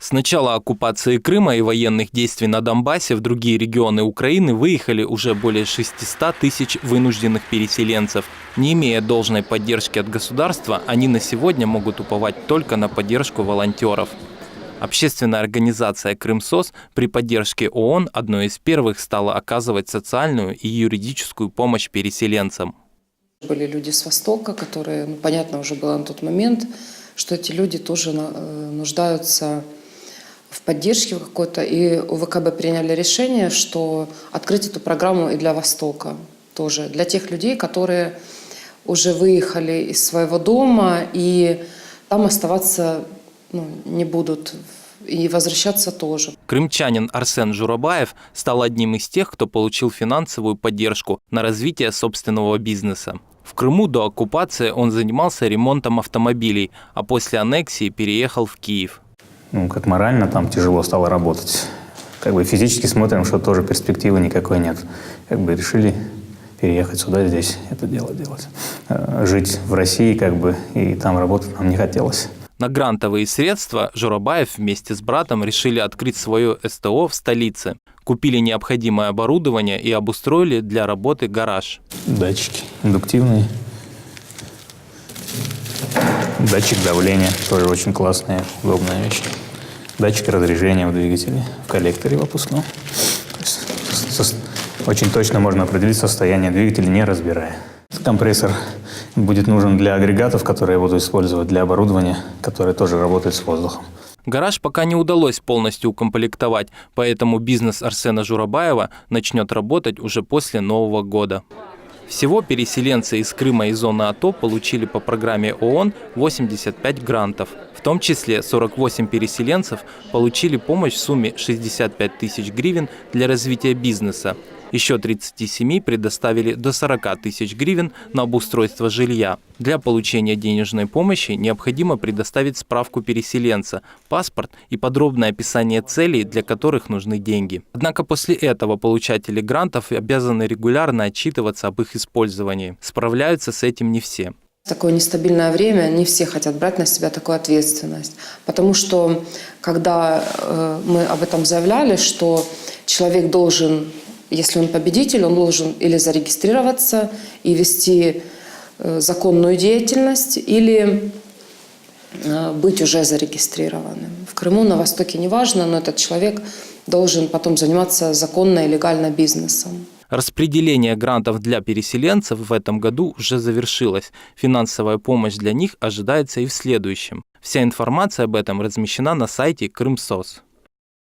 С начала оккупации Крыма и военных действий на Донбассе в другие регионы Украины выехали уже более 600 тысяч вынужденных переселенцев. Не имея должной поддержки от государства, они на сегодня могут уповать только на поддержку волонтеров. Общественная организация «Крымсос» при поддержке ООН одной из первых стала оказывать социальную и юридическую помощь переселенцам. Были люди с Востока, которые, ну, понятно уже было на тот момент, что эти люди тоже э, нуждаются поддержке какой-то. И у ВКБ приняли решение, что открыть эту программу и для Востока тоже. Для тех людей, которые уже выехали из своего дома и там оставаться ну, не будут и возвращаться тоже. Крымчанин Арсен Журабаев стал одним из тех, кто получил финансовую поддержку на развитие собственного бизнеса. В Крыму до оккупации он занимался ремонтом автомобилей, а после аннексии переехал в Киев. Ну, как морально там тяжело стало работать. Как бы физически смотрим, что тоже перспективы никакой нет. Как бы решили переехать сюда, здесь это дело делать. Э, жить в России как бы и там работать нам не хотелось. На грантовые средства Журабаев вместе с братом решили открыть свое СТО в столице. Купили необходимое оборудование и обустроили для работы гараж. Датчики индуктивные. Датчик давления, тоже очень классная, удобная вещь. Датчик разряжения в двигателе, в коллекторе выпускном. Очень точно можно определить состояние двигателя, не разбирая. Компрессор будет нужен для агрегатов, которые я буду использовать для оборудования, которое тоже работает с воздухом. Гараж пока не удалось полностью укомплектовать, поэтому бизнес Арсена Журабаева начнет работать уже после Нового года. Всего переселенцы из Крыма и зоны АТО получили по программе ООН 85 грантов. В том числе 48 переселенцев получили помощь в сумме 65 тысяч гривен для развития бизнеса. Еще 37 предоставили до 40 тысяч гривен на обустройство жилья. Для получения денежной помощи необходимо предоставить справку переселенца, паспорт и подробное описание целей, для которых нужны деньги. Однако после этого получатели грантов обязаны регулярно отчитываться об их использовании. Справляются с этим не все. Такое нестабильное время, не все хотят брать на себя такую ответственность. Потому что, когда э, мы об этом заявляли, что человек должен если он победитель, он должен или зарегистрироваться и вести э, законную деятельность, или э, быть уже зарегистрированным. В Крыму, на Востоке неважно, но этот человек должен потом заниматься законно и легально бизнесом. Распределение грантов для переселенцев в этом году уже завершилось. Финансовая помощь для них ожидается и в следующем. Вся информация об этом размещена на сайте Крымсос.